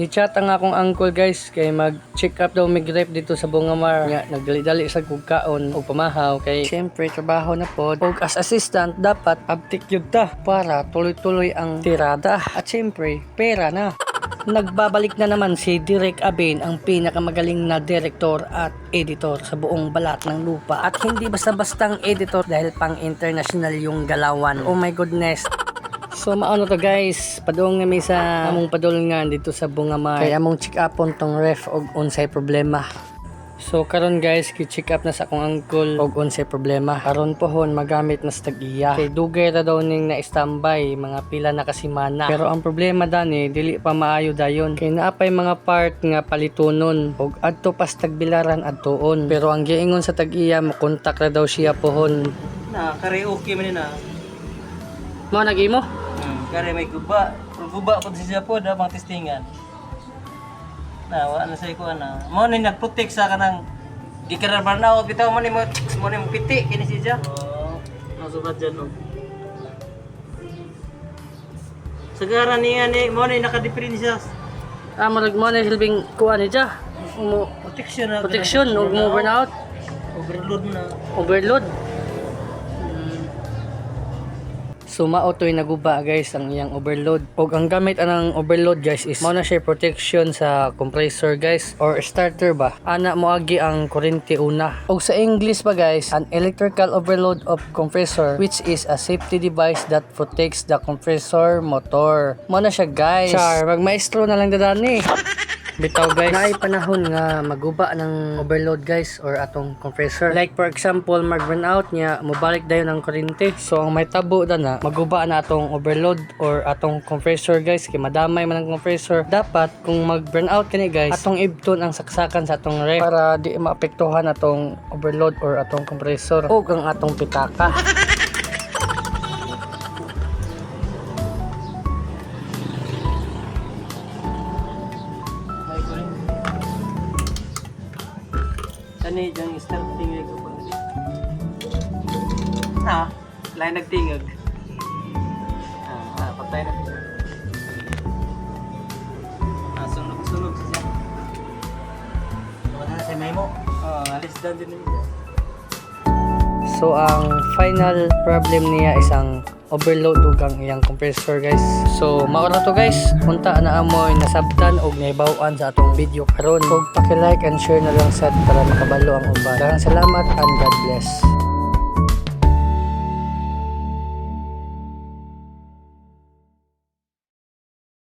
Ni-chat ang akong uncle guys kay mag-check up daw mig rep dito sa Bungamar. Nga nagdali-dali sa kugkaon o pamahaw kay syempre trabaho na pod. Og as assistant dapat abtik yun ta para tuloy-tuloy ang tirada. At syempre pera na. Nagbabalik na naman si Direk Abin ang pinakamagaling na director at editor sa buong balat ng lupa. At hindi basta-bastang editor dahil pang international yung galawan. Oh my goodness. So maano to guys, padung kami sa among padulungan dito sa Bungamay. Kaya among check upon tong ref og unsay problema. So karon guys, ki-check up na sa akong uncle og unsay problema. Karon pohon magamit na sa tag-iya. Kay dugay ra daw ning na-standby, mga pila na kasimana. Pero ang problema dani, dili pa maayo dayon. Kay naapay mga part nga palitunon og adto pas tagbilaran adtuon. Pero ang giingon sa tag-iya, makontak ra daw siya pohon. Na, karaoke man na. Mo nag-imo? Kare may guba. Kung guba po siya po, da mga testingan. Na, wala na sa iko na. Mo ni nag-protect sa kanang di ka na burnout bitaw mo ni mo mo ni piti kini siya. Oo. Nasubat dyan oh. Sagara niya ni mo ni naka-different siya. Ah, marag mo na silbing kuha ni Jah. Mo Protection na. protection og mo burnout, Overload na. overload. So naguba guys ang iyang overload. Og ang gamit anang overload guys is mao na siya protection sa compressor guys or starter ba. Ana mo agi ang kuryente una. Og sa English ba guys, an electrical overload of compressor which is a safety device that protects the compressor motor. Mao na siya guys. Char, magmaestro na lang dadani. Bitaw guys, naay panahon nga maguba ng overload guys or atong compressor. Like for example, mag-burn out niya, mobalik dayon ang kuryente. So ang may tabo na na, maguba na atong overload or atong compressor guys, kay madamay man ang compressor. Dapat kung mag-burn out kani guys, atong ibton ang saksakan sa atong ref para di maapektuhan atong overload or atong compressor o ang atong pitaka. Yung start tingag ko pa. Ah, lain nagtingag. Ah, ah, patay na siya. Ah, sunog sunog siya. Wala na si Memo. Oh, alis down din niya. So ang final problem niya isang overload ug ang iyang compressor guys. So mao na to guys. Punta na amoy nasabtan og naibaw-an sa atong video karon. Ug paki-like and share na lang sad para makabalo ang uban. Daghang salamat and God bless.